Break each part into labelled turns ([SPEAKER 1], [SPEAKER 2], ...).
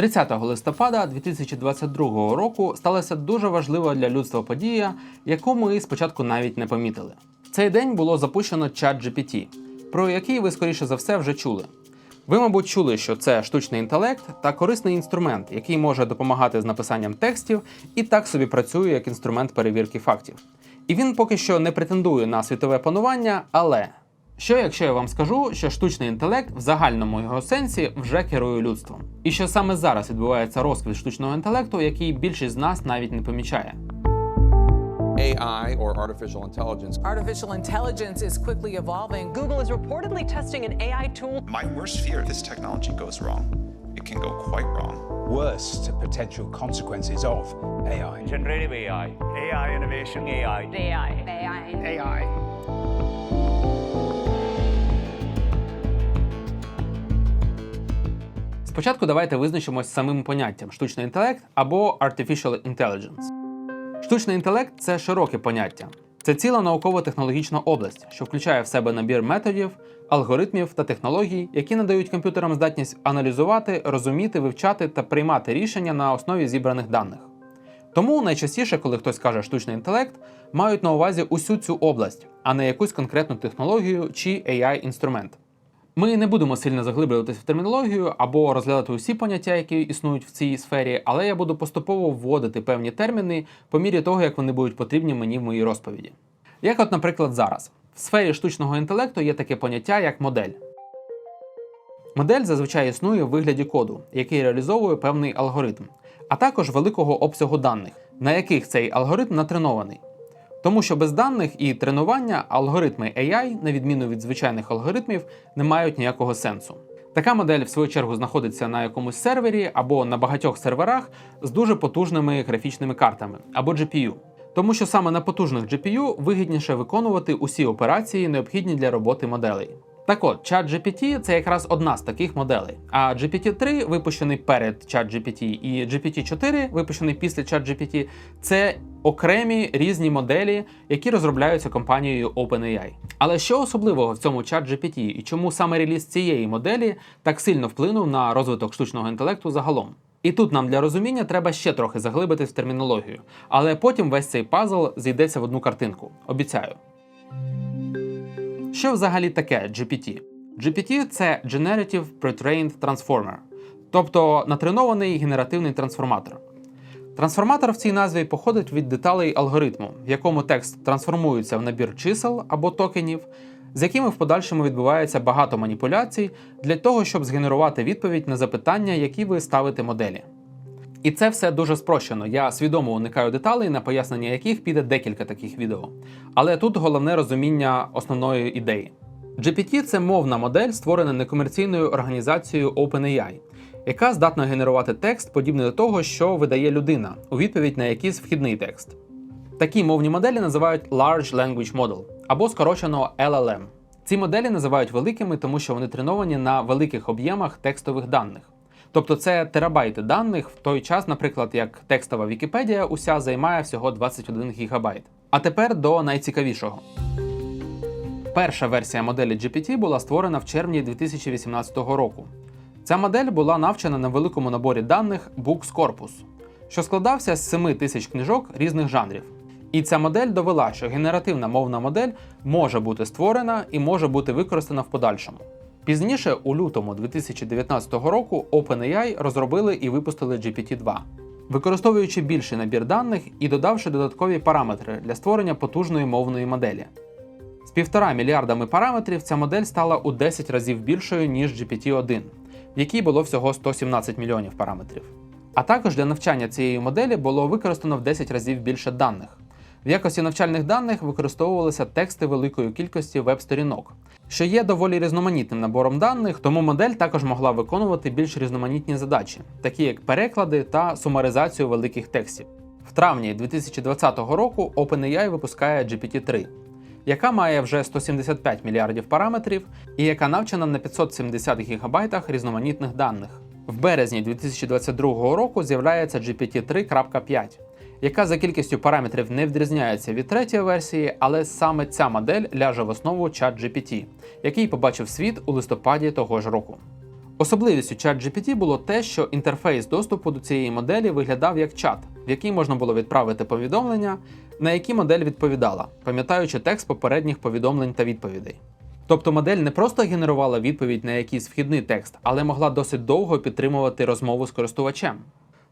[SPEAKER 1] 30 листопада 2022 року сталася дуже важлива для людства подія, яку ми спочатку навіть не помітили. В цей день було запущено ChatGPT, про який ви скоріше за все вже чули. Ви, мабуть, чули, що це штучний інтелект та корисний інструмент, який може допомагати з написанням текстів і так собі працює як інструмент перевірки фактів. І він поки що не претендує на світове панування, але що якщо я вам скажу, що штучний інтелект в загальному його сенсі вже керує людством, і що саме зараз відбувається розквіт штучного інтелекту, який більшість з нас навіть не помічає.
[SPEAKER 2] AI or artificial intelligence
[SPEAKER 3] Artificial intelligence is quickly evolving.
[SPEAKER 4] Google is reportedly testing an AI tool.
[SPEAKER 5] My worst fear if this technology goes wrong. It can go quite wrong.
[SPEAKER 6] worst potential consequences of AI.
[SPEAKER 7] generative AI, AI innovation, AI.
[SPEAKER 4] AI. AI.
[SPEAKER 7] AI.
[SPEAKER 1] Спочатку давайте визначимось самим поняттям штучний інтелект або artificial intelligence. Штучний інтелект це широке поняття. Це ціла науково-технологічна область, що включає в себе набір методів, алгоритмів та технологій, які надають комп'ютерам здатність аналізувати, розуміти, вивчати та приймати рішення на основі зібраних даних. Тому найчастіше, коли хтось каже штучний інтелект, мають на увазі усю цю область, а не якусь конкретну технологію чи AI-інструмент. Ми не будемо сильно заглиблюватися в термінологію або розглядати усі поняття, які існують в цій сфері, але я буду поступово вводити певні терміни по мірі того, як вони будуть потрібні мені в моїй розповіді. Як, от, наприклад, зараз в сфері штучного інтелекту є таке поняття як модель. Модель зазвичай існує в вигляді коду, який реалізовує певний алгоритм, а також великого обсягу даних, на яких цей алгоритм натренований. Тому що без даних і тренування алгоритми AI, на відміну від звичайних алгоритмів, не мають ніякого сенсу. Така модель, в свою чергу, знаходиться на якомусь сервері або на багатьох серверах з дуже потужними графічними картами або GPU. Тому що саме на потужних GPU вигідніше виконувати усі операції, необхідні для роботи моделей. Так от, ChatGPT – це якраз одна з таких моделей. А GPT-3, випущений перед ChatGPT, і GPT-4, випущений після ChatGPT, це окремі різні моделі, які розробляються компанією OpenAI. Але що особливого в цьому ChatGPT і чому саме реліз цієї моделі так сильно вплинув на розвиток штучного інтелекту загалом? І тут нам для розуміння треба ще трохи заглибитись в термінологію, але потім весь цей пазл зійдеться в одну картинку. Обіцяю. Що взагалі таке GPT? GPT це Generative Pre-trained Transformer, тобто натренований генеративний трансформатор. Трансформатор в цій назві походить від деталей алгоритму, в якому текст трансформується в набір чисел або токенів, з якими в подальшому відбувається багато маніпуляцій для того, щоб згенерувати відповідь на запитання, які ви ставите моделі. І це все дуже спрощено. Я свідомо уникаю деталей, на пояснення яких піде декілька таких відео. Але тут головне розуміння основної ідеї. GPT – це мовна модель, створена некомерційною організацією OpenAI, яка здатна генерувати текст, подібний до того, що видає людина, у відповідь на якийсь вхідний текст. Такі мовні моделі називають Large Language Model або скорочено LLM. Ці моделі називають великими, тому що вони треновані на великих об'ємах текстових даних. Тобто це терабайти даних в той час, наприклад, як текстова Вікіпедія уся займає всього 21 гігабайт. А тепер до найцікавішого. Перша версія моделі GPT була створена в червні 2018 року. Ця модель була навчена на великому наборі даних Books Corpus, що складався з 7 тисяч книжок різних жанрів. І ця модель довела, що генеративна мовна модель може бути створена і може бути використана в подальшому. Пізніше, у лютому 2019 року, OpenAI розробили і випустили GPT-2, використовуючи більший набір даних і додавши додаткові параметри для створення потужної мовної моделі. З півтора мільярдами параметрів ця модель стала у 10 разів більшою, ніж GPT-1, в якій було всього 117 мільйонів параметрів. А також для навчання цієї моделі було використано в 10 разів більше даних. В якості навчальних даних використовувалися тексти великої кількості веб-сторінок, що є доволі різноманітним набором даних, тому модель також могла виконувати більш різноманітні задачі, такі як переклади та сумаризацію великих текстів. В травні 2020 року OpenAI випускає GPT-3, яка має вже 175 мільярдів параметрів і яка навчена на 570 гігабайтах різноманітних даних. В березні 2022 року з'являється GPT 3.5, яка за кількістю параметрів не відрізняється від третьої версії, але саме ця модель ляже в основу ChatGPT, який побачив світ у листопаді того ж року. Особливістю ChatGPT було те, що інтерфейс доступу до цієї моделі виглядав як чат, в який можна було відправити повідомлення, на які модель відповідала, пам'ятаючи текст попередніх повідомлень та відповідей. Тобто модель не просто генерувала відповідь на якийсь вхідний текст, але могла досить довго підтримувати розмову з користувачем.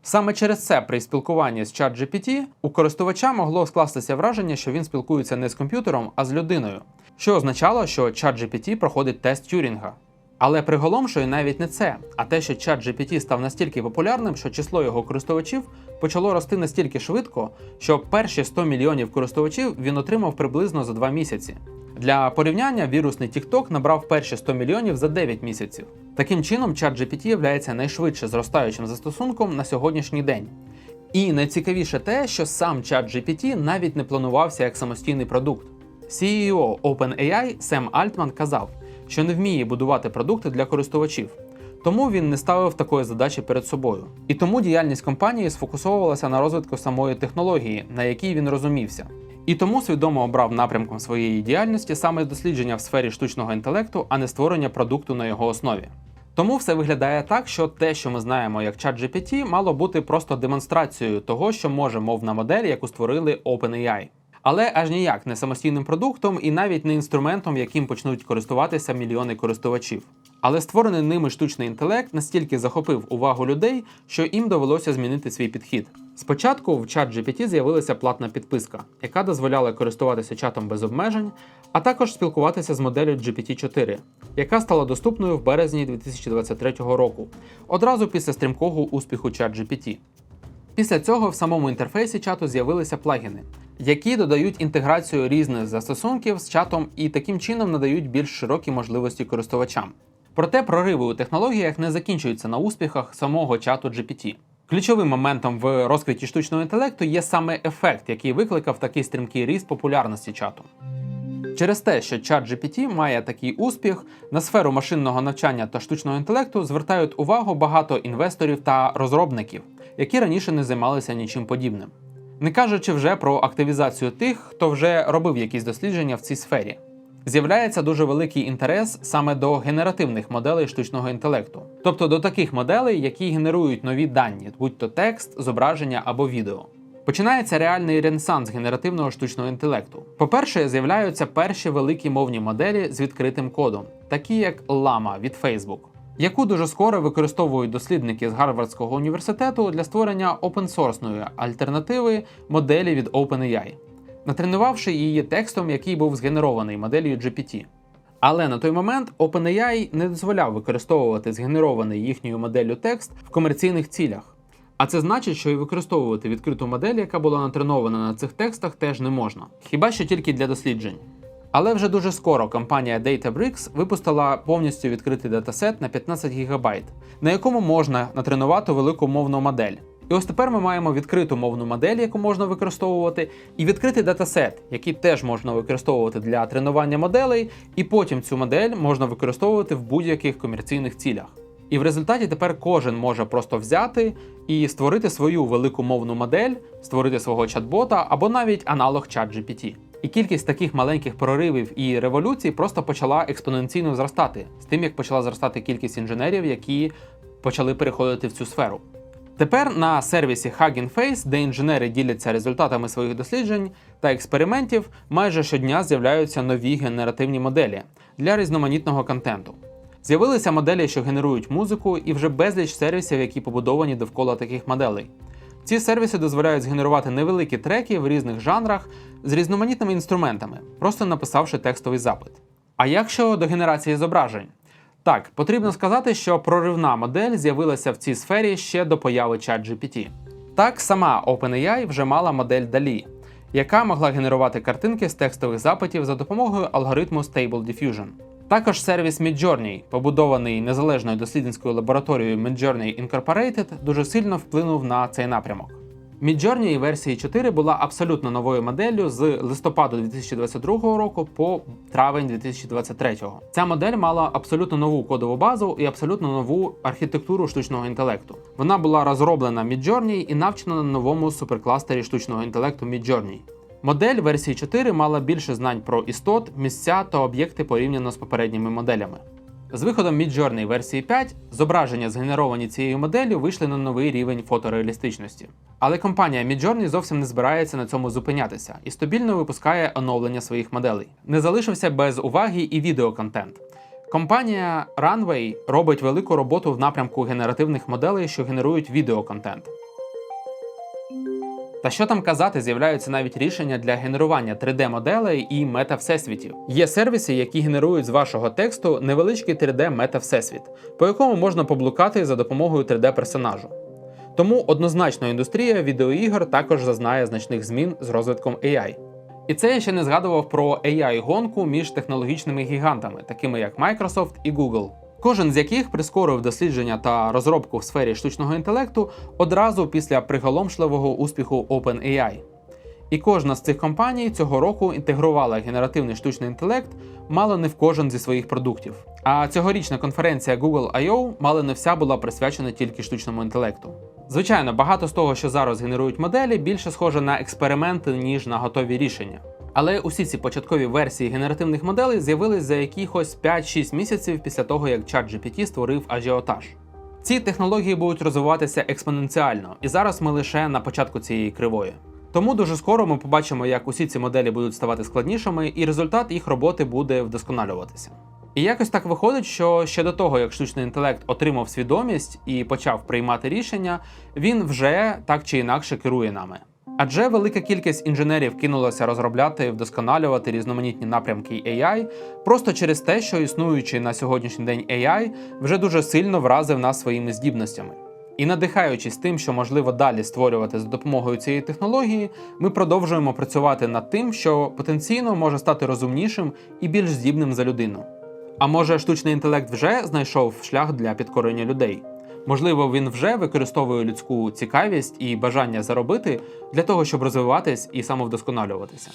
[SPEAKER 1] Саме через це при спілкуванні з ChatGPT у користувача могло скластися враження, що він спілкується не з комп'ютером, а з людиною, що означало, що ChatGPT проходить тест Тюрінга. Але приголомшує навіть не це, а те, що ChatGPT став настільки популярним, що число його користувачів почало рости настільки швидко, що перші 100 мільйонів користувачів він отримав приблизно за 2 місяці. Для порівняння вірусний TikTok набрав перші 100 мільйонів за 9 місяців. Таким чином, ChatGPT є найшвидше зростаючим застосунком на сьогоднішній день. І найцікавіше те, що сам ChatGPT навіть не планувався як самостійний продукт. CEO OpenAI Сем Альтман казав, що не вміє будувати продукти для користувачів. Тому він не ставив такої задачі перед собою. І тому діяльність компанії сфокусовувалася на розвитку самої технології, на якій він розумівся. І тому свідомо обрав напрямком своєї діяльності саме дослідження в сфері штучного інтелекту, а не створення продукту на його основі. Тому все виглядає так, що те, що ми знаємо як ChatGPT, мало бути просто демонстрацією того, що може мовна модель, яку створили OpenAI. Але аж ніяк не самостійним продуктом і навіть не інструментом, яким почнуть користуватися мільйони користувачів. Але створений ними штучний інтелект настільки захопив увагу людей, що їм довелося змінити свій підхід. Спочатку в ChatGPT з'явилася платна підписка, яка дозволяла користуватися чатом без обмежень, а також спілкуватися з моделлю GPT-4, яка стала доступною в березні 2023 року, одразу після стрімкого успіху ChatGPT. Після цього в самому інтерфейсі чату з'явилися плагіни, які додають інтеграцію різних застосунків з чатом і таким чином надають більш широкі можливості користувачам. Проте прориви у технологіях не закінчуються на успіхах самого чату GPT. Ключовим моментом в розквіті штучного інтелекту є саме ефект, який викликав такий стрімкий ріст популярності чату. Через те, що ChatGPT має такий успіх, на сферу машинного навчання та штучного інтелекту звертають увагу багато інвесторів та розробників, які раніше не займалися нічим подібним. Не кажучи вже про активізацію тих, хто вже робив якісь дослідження в цій сфері. З'являється дуже великий інтерес саме до генеративних моделей штучного інтелекту, тобто до таких моделей, які генерують нові дані, будь-то текст, зображення або відео. Починається реальний ренесанс генеративного штучного інтелекту. По-перше, з'являються перші великі мовні моделі з відкритим кодом, такі як Llama від Facebook, яку дуже скоро використовують дослідники з Гарвардського університету для створення опенсорсної альтернативи моделі від OpenAI, натренувавши її текстом, який був згенерований моделлю GPT. Але на той момент OpenAI не дозволяв використовувати згенерований їхньою моделлю текст в комерційних цілях. А це значить, що і використовувати відкриту модель, яка була натренована на цих текстах, теж не можна, хіба що тільки для досліджень. Але вже дуже скоро компанія Databricks випустила повністю відкритий датасет на 15 ГБ, на якому можна натренувати велику мовну модель. І ось тепер ми маємо відкриту мовну модель, яку можна використовувати, і відкритий датасет, який теж можна використовувати для тренування моделей, і потім цю модель можна використовувати в будь-яких комерційних цілях. І в результаті тепер кожен може просто взяти і створити свою велику мовну модель, створити свого чат-бота або навіть аналог ChatGPT. І кількість таких маленьких проривів і революцій просто почала експоненційно зростати з тим, як почала зростати кількість інженерів, які почали переходити в цю сферу. Тепер на сервісі Hugging Face, де інженери діляться результатами своїх досліджень та експериментів, майже щодня з'являються нові генеративні моделі для різноманітного контенту. З'явилися моделі, що генерують музику, і вже безліч сервісів, які побудовані довкола таких моделей. Ці сервіси дозволяють згенерувати невеликі треки в різних жанрах з різноманітними інструментами, просто написавши текстовий запит. А як щодо генерації зображень? Так, потрібно сказати, що проривна модель з'явилася в цій сфері ще до появи ChatGPT. Так, сама OpenAI вже мала модель DALL-E, яка могла генерувати картинки з текстових запитів за допомогою алгоритму Stable Diffusion. Також сервіс Midjourney, побудований незалежною дослідницькою лабораторією Midjourney Incorporated, дуже сильно вплинув на цей напрямок. Midjourney версії 4 була абсолютно новою моделлю з листопаду 2022 року по травень 2023. Ця модель мала абсолютно нову кодову базу і абсолютно нову архітектуру штучного інтелекту. Вона була розроблена Midjourney і навчена на новому суперкластері штучного інтелекту Midjourney. Модель версії 4 мала більше знань про істот, місця та об'єкти порівняно з попередніми моделями. З виходом Midjourney версії 5 зображення, згенеровані цією моделлю, вийшли на новий рівень фотореалістичності. Але компанія Midjourney зовсім не збирається на цьому зупинятися і стабільно випускає оновлення своїх моделей. Не залишився без уваги і відеоконтент. Компанія Runway робить велику роботу в напрямку генеративних моделей, що генерують відеоконтент. Та що там казати, з'являються навіть рішення для генерування 3D-моделей і мета-всесвітів. Є сервіси, які генерують з вашого тексту невеличкий 3D мета-всесвіт, по якому можна поблукати за допомогою 3D-персонажу. Тому однозначно індустрія відеоігор також зазнає значних змін з розвитком AI. І це я ще не згадував про AI-гонку між технологічними гігантами, такими як Microsoft і Google. Кожен з яких прискорив дослідження та розробку в сфері штучного інтелекту одразу після приголомшливого успіху OpenAI. І кожна з цих компаній цього року інтегрувала генеративний штучний інтелект мало не в кожен зі своїх продуктів. А цьогорічна конференція Google I.O. мало не вся була присвячена тільки штучному інтелекту. Звичайно, багато з того, що зараз генерують моделі, більше схоже на експерименти, ніж на готові рішення. Але усі ці початкові версії генеративних моделей з'явились за якихось 5-6 місяців після того, як ChatGPT створив ажіотаж. Ці технології будуть розвиватися експоненціально, і зараз ми лише на початку цієї кривої. Тому дуже скоро ми побачимо, як усі ці моделі будуть ставати складнішими, і результат їх роботи буде вдосконалюватися. І якось так виходить, що ще до того, як штучний інтелект отримав свідомість і почав приймати рішення, він вже так чи інакше керує нами. Адже велика кількість інженерів кинулася розробляти, і вдосконалювати різноманітні напрямки AI просто через те, що існуючий на сьогоднішній день AI вже дуже сильно вразив нас своїми здібностями. І надихаючись тим, що можливо далі створювати за допомогою цієї технології, ми продовжуємо працювати над тим, що потенційно може стати розумнішим і більш здібним за людину. А може, штучний інтелект вже знайшов шлях для підкорення людей? Можливо, він вже використовує людську цікавість і бажання заробити для того, щоб розвиватись і самовдосконалюватися.